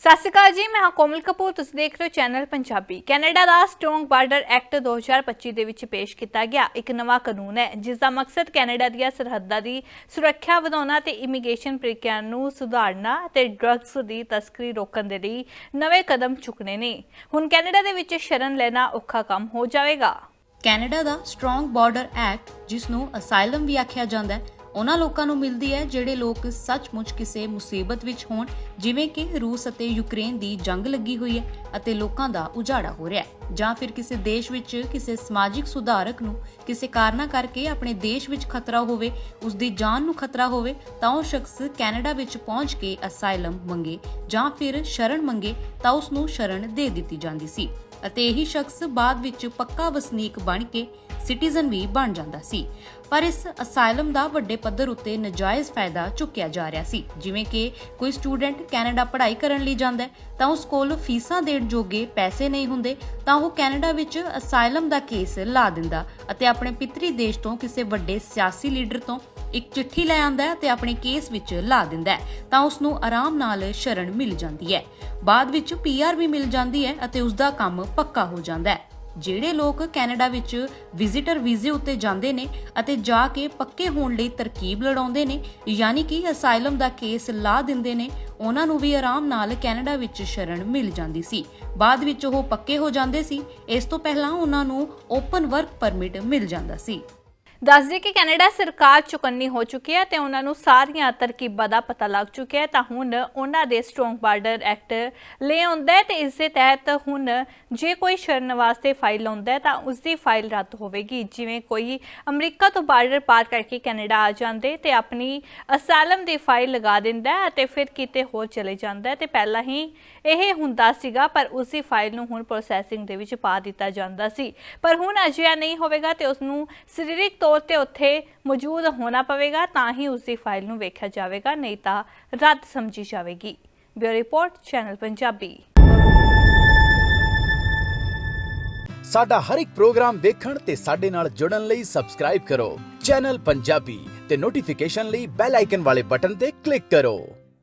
ਸਤਿ ਸ਼੍ਰੀ ਅਕਾਲ ਜੀ, ਮੈਂ ਹਾਂ ਕੋਮਲ ਕਪੂਰ, ਤੁਸੀਂ ਦੇਖ ਰਹੇ ਹੋ ਚੈਨਲ ਪੰਜਾਬੀ। ਕੈਨੇਡਾ ਦਾ ਸਟਰੋਂਗ ਬਾਰਡਰ ਐਕਟ 2025 ਦੇ ਵਿੱਚ ਪੇਸ਼ ਕੀਤਾ ਗਿਆ। ਇੱਕ ਨਵਾਂ ਕਾਨੂੰਨ ਹੈ, ਜਿਸ ਦਾ ਮਕਸਦ ਕੈਨੇਡਾ ਦੀਆਂ ਸਰਹੱਦਾਂ ਦੀ ਸੁਰੱਖਿਆ ਵਧਾਉਣਾ ਤੇ ਇਮੀਗ੍ਰੇਸ਼ਨ ਪ੍ਰਕਿਰਿਆ ਨੂੰ ਸੁਧਾਰਨਾ ਤੇ ਡਰੱਗਸ ਦੀ ਤਸਕਰੀ ਰੋਕਣ ਦੇ ਲਈ ਨਵੇਂ ਕਦਮ ਚੁੱਕਣੇ ਨੇ। ਹੁਣ ਕੈਨੇਡਾ ਦੇ ਵਿੱਚ ਸ਼ਰਨ ਲੈਣਾ ਔਖਾ ਕੰਮ ਹੋ ਜਾਵੇਗਾ। ਕੈਨੇਡਾ ਦਾ ਸਟਰੋਂਗ ਬਾਰਡਰ ਐਕਟ ਜਿਸ ਨੂੰ ਅਸਾਈਲਮ ਵੀ ਆਖਿਆ ਜਾਂਦਾ ਹੈ ਉਹਨਾਂ ਲੋਕਾਂ ਨੂੰ ਮਿਲਦੀ ਹੈ ਜਿਹੜੇ ਲੋਕ ਸੱਚਮੁੱਚ ਕਿਸੇ ਮੁਸੀਬਤ ਵਿੱਚ ਹੋਣ, ਜਿਵੇਂ ਕਿ ਰੂਸ ਅਤੇ ਯੂਕਰੇਨ ਦੀ ਜੰਗ ਲੱਗੀ ਹੋਈ ਹੈ ਅਤੇ ਲੋਕਾਂ ਦਾ ਉਜਾੜਾ ਹੋ ਰਿਹਾ ਹੈ। ਜਾਂ ਫਿਰ ਕਿਸੇ ਦੇਸ਼ ਵਿੱਚ ਕਿਸੇ ਸਮਾਜਿਕ ਸੁਧਾਰਕ ਨੂੰ ਕਿਸੇ ਕਾਰਨਾ ਕਰਕੇ ਆਪਣੇ ਦੇਸ਼ ਵਿੱਚ ਖਤਰਾ ਹੋਵੇ ਉਸ ਦੀ ਜਾਨ ਨੂੰ ਖਤਰਾ ਹੋਵੇ, ਤਾਂ ਉਹ ਸ਼ਖਸ ਕੈਨੇਡਾ ਵਿੱਚ ਪਹੁੰਚ ਕੇ ਅਸਾਈਲਮ ਮੰਗੇ ਜਾਂ ਫਿਰ ਸ਼ਰਨ ਮੰਗੇ, ਤਾਂ ਉਸ ਨੂੰ ਸ਼ਰਨ ਦੇ ਦਿੱਤੀ ਜਾਂਦੀ ਸੀ ਅਤੇ ਇਹੀ ਸ਼ਖਸ ਬਾਅਦ ਵਿੱਚ ਪੱਕਾ ਵਸਨੀਕ ਬਣ ਕੇ ਸਿਟੀਜ਼ਨ ਵੀ ਬਣ ਜਾਂਦਾ ਸੀ। ਪਰ ਇਸ ਅਸਾਈਲਮ ਦਾ ਵੱਡੇ ਪੱਧਰ ਉੱਤੇ ਨਜਾਇਜ਼ ਫਾਇਦਾ ਚੁੱਕਿਆ ਜਾ ਰਿਹਾ ਸੀ। ਜਿਵੇਂ ਕਿ ਕੋਈ ਸਟੂਡੈਂਟ ਕੈਨੇਡਾ ਪੜ੍ਹਾਈ ਕਰਨ ਲਈ ਜਾਂਦਾ ਹੈ, ਤਾਂ ਉਸ ਕੋਲ ਫੀਸਾਂ ਦੇਣ ਜੋਗੇ ਪੈਸੇ ਨਹੀਂ ਹੁੰਦੇ, ਤਾਂ ਉਹ ਕੈਨੇਡਾ ਵਿੱਚ ਅਸਾਈਲਮ ਦਾ ਕੇਸ ਲਾ ਦਿੰਦਾ ਅਤੇ ਆਪਣੇ ਪਿਤਰੀ ਦੇਸ਼ ਤੋਂ ਕਿਸੇ ਵੱਡੇ ਸਿਆਸੀ ਲੀਡਰ ਤੋਂ ਇੱਕ ਚਿੱਠੀ ਲੈ ਆਂਦਾ ਹੈ ਤੇ ਆਪਣੇ ਕੇਸ ਵਿੱਚ ਲਾ ਦਿੰਦਾ ਹੈ, ਤਾਂ ਉਸ ਨੂੰ ਆਰਾਮ ਨਾਲ ਸ਼ਰਨ ਮਿਲ ਜਾਂਦੀ ਹੈ। ਬਾਅਦ ਵਿੱਚ ਪੀਆਰ ਵੀ ਮਿਲ ਜਾਂਦੀ ਹੈ ਅਤੇ ਉਸ ਦਾ ਕੰਮ ਪੱਕਾ ਹੋ ਜਾਂਦਾ ਹੈ। ਜਿਹੜੇ ਲੋਕ ਕੈਨੇਡਾ ਵਿੱਚ ਵਿਜ਼ਿਟਰ ਵੀਜ਼ੇ ਉੱਤੇ ਜਾਂਦੇ ਨੇ ਅਤੇ ਜਾ ਕੇ ਪੱਕੇ ਹੋਣ ਲਈ ਤਰਕੀਬ ਲੜਾਉਂਦੇ ਨੇ, ਯਾਨੀ ਕਿ ਅਸਾਈਲਮ ਦਾ ਕੇਸ ਲਾ ਦਿੰਦੇ ਨੇ, ਉਹਨਾਂ ਨੂੰ ਵੀ ਆਰਾਮ ਨਾਲ ਕੈਨੇਡਾ ਵਿੱਚ ਸ਼ਰਨ ਮਿਲ ਜਾਂਦੀ ਸੀ। ਬਾਅਦ ਵਿੱਚ ਉਹ ਪੱਕੇ ਹੋ ਜਾਂਦੇ ਸੀ। ਇਸ ਤੋਂ ਪਹਿਲਾਂ ਉਹਨਾਂ ਨੂੰ ਓਪਨ ਵਰਕ ਪਰਮਿਟ ਮਿਲ ਜਾਂਦਾ ਸੀ। ਦੱਸ ਦਈਏ ਕਿ ਕੈਨੇਡਾ ਸਰਕਾਰ ਚੁਕੰਨੀ ਹੋ ਚੁੱਕੀ ਹੈ ਤੇ ਉਹਨਾਂ ਨੂੰ ਸਾਰੀਆਂ ਤਰਕੀਬਾਂ ਦਾ ਪਤਾ ਲੱਗ ਚੁੱਕਿਆ ਹੈ। ਤਾਂ ਹੁਣ ਉਹਨਾਂ ਦੇ ਸਟਰੋਂਗ ਬਾਰਡਰ ਐਕਟ ਲੈ ਆਉਂਦਾ ਹੈ ਤੇ ਇਸ ਦੇ ਤਹਿਤ ਹੁਣ ਜੇ ਕੋਈ ਸ਼ਰਨ ਵਾਸਤੇ ਫਾਈਲ ਆਉਂਦਾ ਹੈ ਤਾਂ ਉਸ ਦੀ ਫਾਈਲ ਰੱਦ ਹੋਵੇਗੀ। ਜਿਵੇਂ ਕੋਈ ਅਮਰੀਕਾ ਤੋਂ ਬਾਰਡਰ ਪਾਰ ਕਰਕੇ ਕੈਨੇਡਾ ਆ ਜਾਂਦੇ ਤੇ ਆਪਣੀ ਅਸਾਲਮ ਦੀ ਫਾਈਲ ਲਗਾ ਦਿੰਦਾ ਹੈ ਅਤੇ ਫਿਰ ਕਿਤੇ ਹੋਰ ਚਲੇ ਜਾਂਦਾ ਹੈ। ਤੇ ਪਹਿਲਾਂ ਹੀ ਇਹ ਹੁੰਦਾ ਸੀਗਾ, ਪਰ ਉਸ ਦੀ ਫਾਈਲ ਨੂੰ ਹੁਣ ਪ੍ਰੋਸੈਸਿੰਗ ਦੇ ਵਿੱਚ ਪਾ ਦਿੱਤਾ ਜਾਂਦਾ ਸੀ। ਪਰ ਹੁਣ ਅਜਿਹਾ ਨਹੀਂ ਹੋਵੇਗਾ ਤੇ ਉਸ ਨੂੰ ਸਰੀਰਕ ਤੌਰ ਤੇ ਉੱਥੇ ਮੌਜੂਦ ਹੋਣਾ ਪਵੇਗਾ, ਤਾਂ ਹੀ ਉਸ ਦੀ ਫਾਈਲ ਨੂੰ ਵੇਖਿਆ ਜਾਵੇਗਾ, ਨਹੀਂ ਤਾਂ ਰੱਦ ਸਮਝੀ ਜਾਵੇਗੀ। Bureau report, channel Punjabi. ਸਾਡਾ ਹਰ ਇੱਕ ਪ੍ਰੋਗਰਾਮ ਦੇਖਣ ਤੇ ਸਾਡੇ ਨਾਲ ਜੁੜਨ ਲਈ ਸਬਸਕ੍ਰਾਈਬ ਕਰੋ। ਚੈਨਲ ਪੰਜਾਬੀ ਤੇ ਨੋਟੀਫਿਕੇਸ਼ਨ ਲਈ ਬੈਲ ਆਈਕਨ ਵਾਲੇ ਬਟਨ ਤੇ ਕਲਿੱਕ ਕਰੋ।